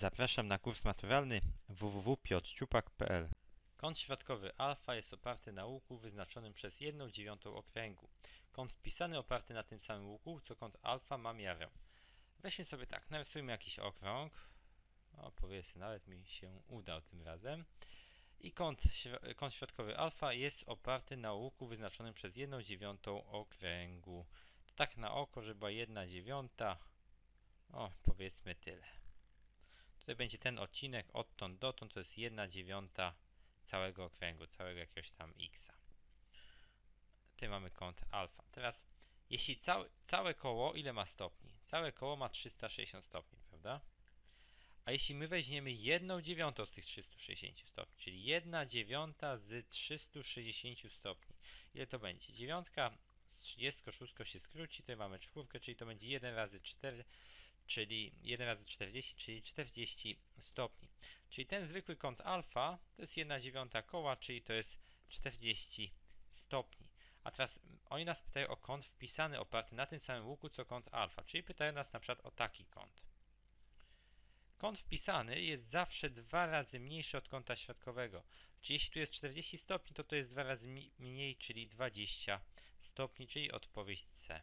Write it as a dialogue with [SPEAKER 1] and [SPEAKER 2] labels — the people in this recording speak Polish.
[SPEAKER 1] Zapraszam na kurs maturalny www.piotrciupak.pl Kąt środkowy alfa jest oparty na łuku wyznaczonym przez 1 dziewiątą okręgu. Kąt wpisany oparty na tym samym łuku, co kąt alfa ma miarę. Weźmy sobie tak, narysujmy jakiś okrąg. O, powiedzmy, nawet mi się udał tym razem. I kąt, kąt środkowy alfa jest oparty na łuku wyznaczonym przez 1 dziewiątą okręgu. To tak na oko, że była 1 dziewiąta. O, powiedzmy tyle. Tutaj będzie ten odcinek odtąd dotąd, to jest 1 dziewiąta całego okręgu, całego jakiegoś tam x. Tutaj mamy kąt alfa. Teraz, jeśli całe, całe koło, ile ma stopni? Całe koło ma 360 stopni, prawda? A jeśli my weźmiemy 1 dziewiątą z tych 360 stopni, czyli 1 dziewiąta z 360 stopni, ile to będzie? Dziewiątka z 36 się skróci, tutaj mamy czwórkę, czyli to będzie 1 razy 4, czyli 1 razy 40, czyli 40 stopni. Czyli ten zwykły kąt alfa to jest 1 dziewiąta koła, czyli to jest 40 stopni. A teraz oni nas pytają o kąt wpisany oparty na tym samym łuku co kąt alfa, czyli pytają nas na przykład o taki kąt. Kąt wpisany jest zawsze dwa razy mniejszy od kąta środkowego. Czyli jeśli tu jest 40 stopni, to to jest dwa razy mniej, czyli 20 stopni, czyli odpowiedź C.